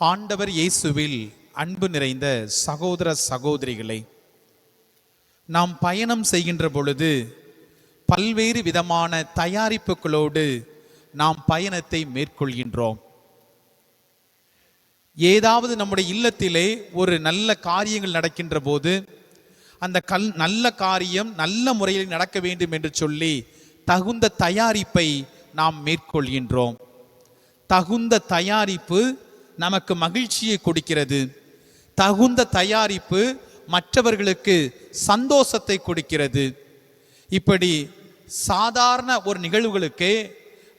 ஆண்டவர் இயேசுவில் அன்பு நிறைந்த சகோதர சகோதரிகளை நாம் பயணம் செய்கின்ற பொழுது பல்வேறு விதமான தயாரிப்புகளோடு நாம் பயணத்தை மேற்கொள்கின்றோம். ஏதாவது நம்முடைய இல்லத்திலே ஒரு நல்ல காரியங்கள் நடக்கின்ற போது அந்த கல் நல்ல காரியம் நல்ல முறையில் நடக்க வேண்டும் என்று சொல்லி தகுந்த தயாரிப்பை நாம் மேற்கொள்கின்றோம். தகுந்த தயாரிப்பு நமக்கு மகிழ்ச்சியை கொடுக்கிறது. தகுந்த தயாரிப்பு மற்றவர்களுக்கு சந்தோஷத்தை கொடுக்கிறது. இப்படி சாதாரண ஒரு நிகழ்வுகளுக்கு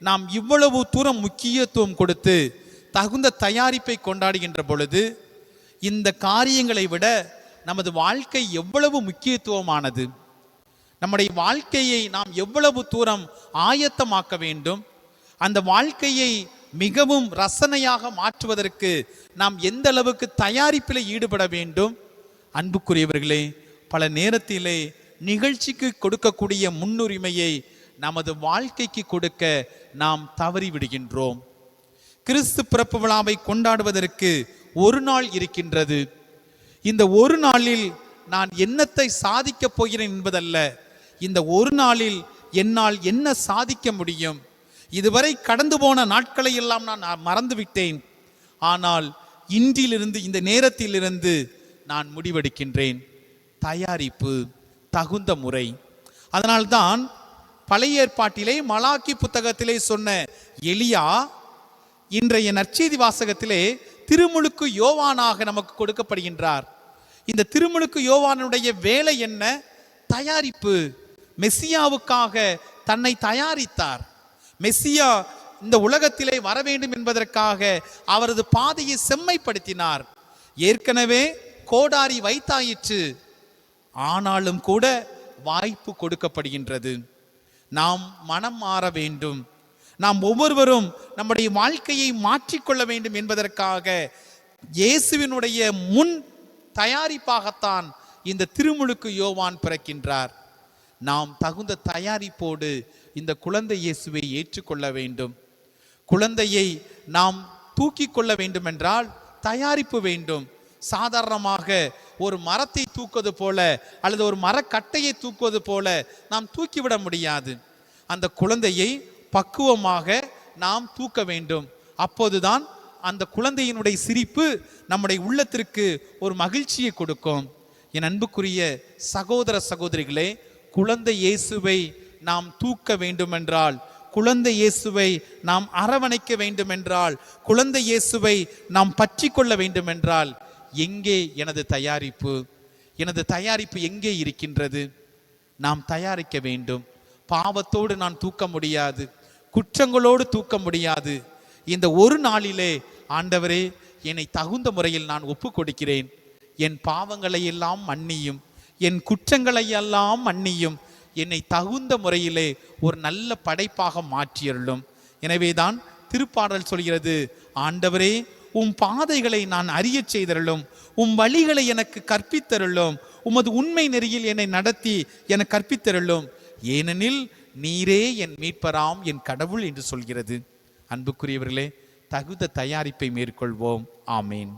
நாம் இவ்வளவு தூரம் முக்கியத்துவம் கொடுத்து தகுந்த தயாரிப்பை கொண்டாடுகின்ற பொழுது இந்த காரியங்களை விட நமது வாழ்க்கை எவ்வளவு முக்கியத்துவமானது. நம்முடைய வாழ்க்கையை நாம் எவ்வளவு தூரம் ஆயத்தமாக்க வேண்டும். அந்த வாழ்க்கையை மிகவும் ரசனையாக மாற்றுவதற்கு நாம் எந்த அளவுக்கு தயாரிப்பில் ஈடுபட வேண்டும்? அன்புக்குரியவர்களே பல நேரத்திலே நிகழ்ச்சிக்கு கொடுக்கக்கூடிய முன்னுரிமையை நமது வாழ்க்கைக்கு கொடுக்க நாம் தவறி விடுகின்றோம். கிறிஸ்து பிறப்பு விழாவை கொண்டாடுவதற்கு ஒரு நாள் இருக்கின்றது. இந்த ஒரு நாளில் நான் என்னத்தை சாதிக்கப் போகிறேன் என்பதல்ல. இந்த ஒரு நாளில் என்னால் என்ன சாதிக்க முடியும்? இதுவரை கடந்து போன நாட்களை எல்லாம் நான் மறந்துவிட்டேன். ஆனால் இன்றிலிருந்து இந்த நேரத்திலிருந்து நான் முடிவெடுக்கின்றேன். தயாரிப்பு தகுந்த முறை. அதனால்தான் பழைய ஏற்பாட்டிலே மலாக்கி புத்தகத்திலே சொன்ன எலியா இன்றைய நற்செய்தி வாசகத்திலே திருமுழுக்கு யோவானாக நமக்கு கொடுக்கப்படுகின்றார். இந்த திருமுழுக்கு யோவானுடைய வேலை என்ன? தயாரிப்பு. மெஸ்ஸியாவுக்காக தன்னை தயாரித்தார். மெஸ்ஸியா இந்த உலகத்திலே வர வேண்டும் என்பதற்காக அவரது பாதையை செம்மைப்படுத்தினார். ஏற்கனவே கோடாரி வைத்தாயிற்று. ஆனாலும் கூட வாய்ப்பு கொடுக்கப்படுகின்றது. நாம் மனம் மாற வேண்டும். நாம் ஒவ்வொருவரும் நம்முடைய வாழ்க்கையை மாற்றிக்கொள்ள வேண்டும் என்பதற்காக இயேசுவினுடைய முன் தயாரிப்பாகத்தான் இந்த திருமுழுக்கு யோவான் பிறக்கின்றார். நாம் தகுந்த தயாரிப்போடு இந்த குழந்தை இயேசுவை ஏற்றுக்கொள்ள வேண்டும். குழந்தையை நாம் தூக்கி கொள்ள வேண்டும் என்றால் தயாரிப்பு வேண்டும். சாதாரணமாக ஒரு மரத்தை தூக்குவது போல அல்லது ஒரு மரக்கட்டையை தூக்குவது போல நாம் தூக்கிவிட முடியாது. அந்த குழந்தையை பக்குவமாக நாம் தூக்க வேண்டும். அப்போதுதான் அந்த குழந்தையினுடைய சிரிப்பு நம்முடைய உள்ளத்திற்கு ஒரு மகிழ்ச்சியை கொடுக்கும். என் அன்புக்குரிய சகோதர சகோதரிகளே குழந்தை இயேசுவை நாம் தூக்க வேண்டுமென்றால் குழந்தை இயேசுவை நாம் அரவணைக்க வேண்டுமென்றால் குழந்தை இயேசுவை நாம் பற்றி கொள்ள வேண்டுமென்றால் எங்கே எனது தயாரிப்பு? எனது தயாரிப்பு எங்கே இருக்கின்றது? நாம் தயாரிக்க வேண்டும். பாவத்தோடு நான் தூக்க முடியாது. குற்றங்களோடு தூக்க முடியாது. இந்த ஒரு நாளிலே ஆண்டவரே என்னை தகுந்த முறையில் நான் ஒப்பு கொடுக்கிறேன். என் பாவங்களை எல்லாம் மன்னியும். என் குற்றங்களை எல்லாம் மன்னியும். என்னை தகுந்த முறையிலே ஒரு நல்ல படைப்பாக மாற்றியருளும். எனவேதான் திருப்பாடல் சொல்கிறது ஆண்டவரே உம் பாதைகளை நான் அறியச் செய்தருளும். உம் வழிகளை எனக்கு கற்பித்தருளும். உமது உண்மை நெறியில் என்னை நடத்தி என கற்பித்தருளும். ஏனெனில் நீரே என் மீட்பராம் என் கடவுள் என்று சொல்கிறது. அன்புக்குரியவர்களே தகுந்த தயாரிப்பை மேற்கொள்வோம். ஆமேன்.